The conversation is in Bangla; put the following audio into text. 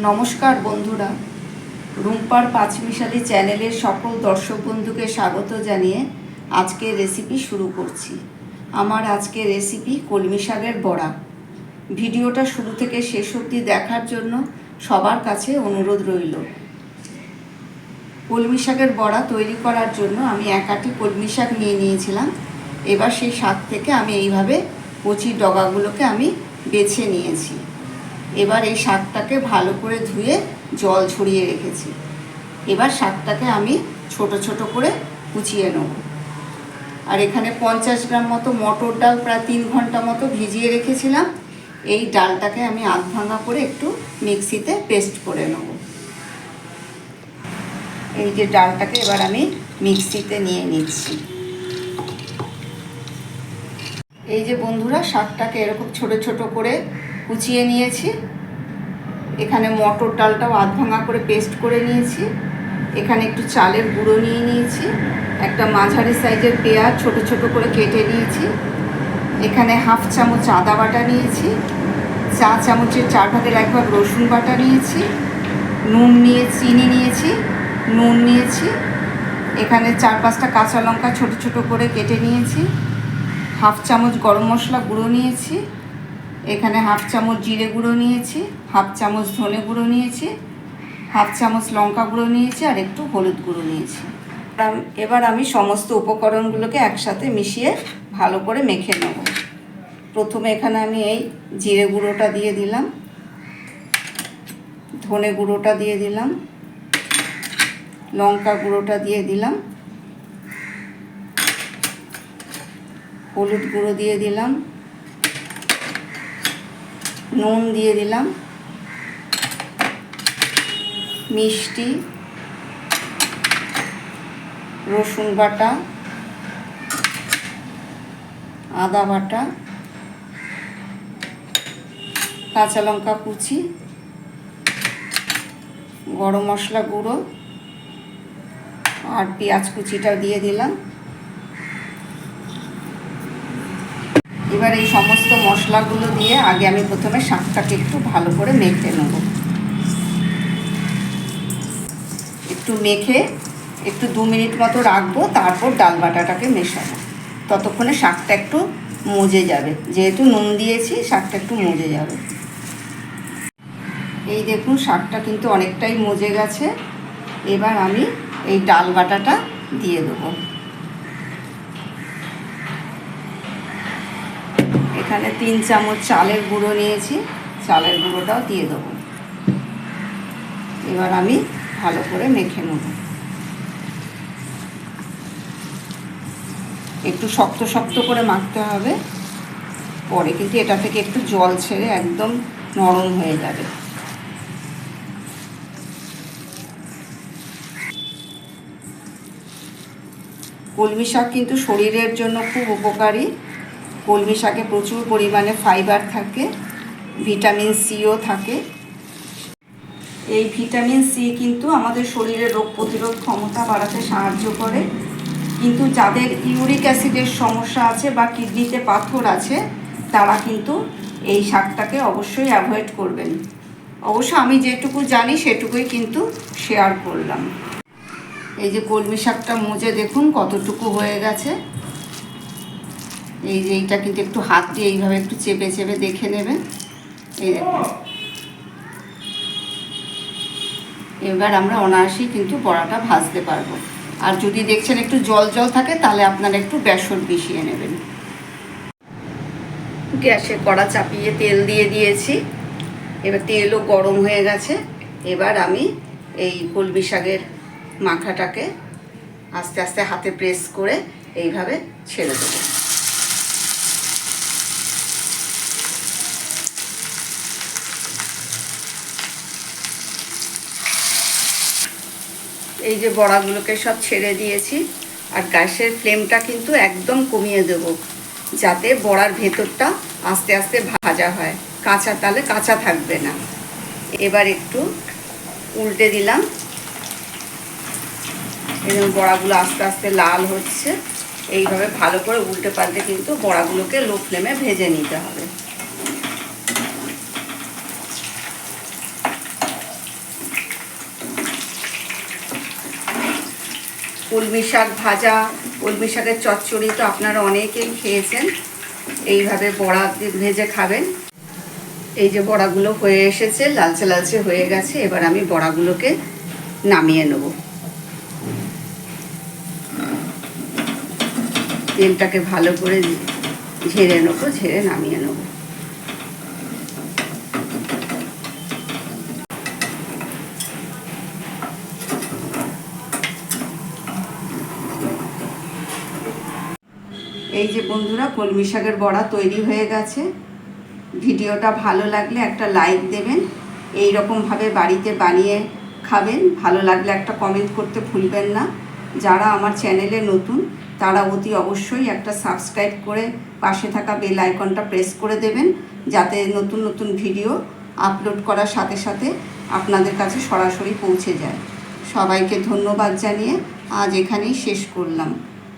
নমস্কার বন্ধুরা। রুম্পার পাঁচমিশালি চ্যানেলের সকল দর্শক বন্ধুকে স্বাগত জানিয়ে আজকে রেসিপি শুরু করছি। আমার আজকে রেসিপি কলমি শাকের বড়া। ভিডিওটা শুরু থেকে শেষ অবধি দেখার জন্য সবার কাছে অনুরোধ রইল। কলমি শাকের বড়া তৈরি করার জন্য আমি একাটি কলমি শাক নিয়ে নিয়েছিলাম। এবার সেই শাক থেকে আমি এইভাবে কচি ডগাগুলোকে আমি বেছে নিয়েছি। এবার এই শাকটাকে ভালো করে ধুয়ে জল ছড়িয়ে রেখেছি। এবার শাকটাকে আমি ছোট ছোট করে কুচিয়ে নেব। আর এখানে পঞ্চাশ গ্রাম মতো মটর ডাল প্রায় তিন ঘণ্টা মতো ভিজিয়ে রেখেছিলাম। এই ডালটাকে আমি আধ ভাঙা করে একটু মিক্সিতে পেস্ট করে নেব। এই যে ডালটাকে এবার আমি মিক্সিতে নিয়ে নিচ্ছি। এই যে বন্ধুরা, শাকটাকে এরকম ছোট ছোট করে কুচিয়ে নিয়েছি। এখানে মটর ডালটাও আধ ভাঙা করে পেস্ট করে নিয়েছি। এখানে একটু চালের গুঁড়ো নিয়ে নিয়েছি। একটা মাঝারি সাইজের পেঁয়াজ ছোট ছোট করে কেটে নিয়েছি। এখানে হাফ চামচ আদা বাটা নিয়েছি। চা চামচের চার ভাগের এক ভাগ রসুন বাটা নিয়েছি। নুন নিয়ে চিনি নিয়েছি। নুন নিয়েছি। এখানে চার পাঁচটা কাঁচা লঙ্কা ছোট ছোট করে কেটে নিয়েছি। হাফ চামচ গরম মশলা গুঁড়ো নিয়েছি। এখানে হাফ চামচ জিরে গুঁড়ো নিয়েছি, হাফ চামচ ধনে গুঁড়ো নিয়েছি, হাফ চামচ লঙ্কা গুঁড়ো নিয়েছি আর একটু হলুদ গুঁড়ো নিয়েছি। এবার আমি সমস্ত উপকরণগুলোকে একসাথে মিশিয়ে ভালো করে মেখে নেব। প্রথমে এখানে আমি এই জিরে গুঁড়োটা দিয়ে দিলাম, ধনে গুঁড়োটা দিয়ে দিলাম, লঙ্কা গুঁড়োটা দিয়ে দিলাম, হলুদ গুঁড়ো দিয়ে দিলাম নুন দিয়ে দিলাম, মিষ্টি, রসুন বাটা, আদা বাটা, কাঁচা লঙ্কা কুচি, গরম মশলা গুঁড়ো আর পেঁয়াজ কুচিটা দিয়ে দিলাম। এবার এই সমস্ত মশলাগুলো দিয়ে আগে আমি প্রথমে শাকটাকে একটু ভালো করে মেখে নেব। একটু মেখে একটু দু মিনিট মতো রাখব, তারপর ডাল বাটাটাকে মেশাবো। ততক্ষণে শাকটা একটু মজে যাবে। যেহেতু নুন দিয়েছি, শাকটা একটু মজে যাবে। এই দেখুন, শাকটা কিন্তু অনেকটাই মজে গেছে। এবার আমি এই ডাল বাটাটা দিয়ে দেবো। এখানে তিন চামচ চালের গুঁড়ো নিয়েছি। চালের গুঁড়োটাও দিয়ে দেবো। এবার আমি ভালো করে মেখে নেব। একটু শক্ত শক্ত করে মাখতে হবে। পরে কিন্তু এটা থেকে একটু জল ছেড়ে একদম নরম হয়ে যাবে। কলমি শাক কিন্তু শরীরের জন্য খুব উপকারী। কলমি শাকে প্রচুর পরিমাণে ফাইবার থাকে ভিটামিন সিও থাকে। এই ভিটামিন সি কিন্তু আমাদের শরীরের রোগ প্রতিরোধ ক্ষমতা বাড়াতে সাহায্য করে। কিন্তু যাদের ইউরিক অ্যাসিডের সমস্যা আছে বা কিডনিতে পাথর আছে, তারা কিন্তু এই শাকটাকে অবশ্যই অ্যাভয়েড করবেন। অবশ্য আমি যেটুকু জানি, সেটুকুই কিন্তু শেয়ার করলাম। এই যে কলমি শাকটা মুজে দেখুন কতটুকু হয়ে গেছে। এই যে এইটা কিন্তু একটু হাত দিয়ে এইভাবে একটু চেপে চেপে দেখে নেবেন। এই দেখুন। এবার আমরা অনায়াসেই কিন্তু বড়াটা ভাজতে পারব। আর যদি দেখছেন একটু জল জল থাকে, তাহলে আপনারা একটু বেসন মিশিয়ে নেবেন। গ্যাসে কড়া চাপিয়ে তেল দিয়ে দিয়েছি। এবার তেলও গরম হয়ে গেছে। এবার আমি এই কলমি শাকের মাখাটাকে আস্তে আস্তে হাতে প্রেস করে এইভাবে ছেড়ে দেবো। এই যে বড়াগুলোকে সব ছেড়ে দিয়েছি, আর গ্যাসের ফ্লেমটা কিন্তু একদম কমিয়ে দেব, যাতে বড়ার ভেতরটা আস্তে আস্তে ভাজা হয়। কাঁচা তালে কাঁচা থাকবে না। এবার একটু উল্টে দিলাম। এবং বড়াগুলো আস্তে আস্তে লাল হচ্ছে। এইভাবে ভালো করে উল্টে পাল্টে কিন্তু বড়াগুলোকে লো ফ্লেমে ভেজে নিতে হবে। কলমি শাক ভাজা, কলমি শাকের চচ্চড়ি তো আপনারা অনেকেই খেয়েছেন। এইভাবে বড়া ভেজে খাবেন। এই যে বড়াগুলো হয়ে এসেছে, লালচে লালচে হয়ে গেছে, এবার আমি বড়াগুলোকে নামিয়ে নেব। তেলটাকে ভালো করে ঝেড়ে নেব, ঝেড়ে নামিয়ে নেব। এই যে বন্ধুরা, কলমি শাকের বড়া তৈরি হয়ে গেছে। ভিডিওটা ভালো লাগলে একটা লাইক দেবেন। এই রকমভাবে বাড়িতে বানিয়ে খাবেন। ভালো লাগলে একটা কমেন্ট করতে ভুলবেন না। যারা আমার চ্যানেলে নতুন, তারা অতি অবশ্যই একটা সাবস্ক্রাইব করে পাশে থাকা বেল আইকনটা প্রেস করে দেবেন। যাতে নতুন নতুন ভিডিও আপলোড করার সাথে সাথে আপনাদের কাছে সরাসরি পৌঁছে যায়। সবাইকে ধন্যবাদ জানিয়ে আজ এখানেই শেষ করলাম।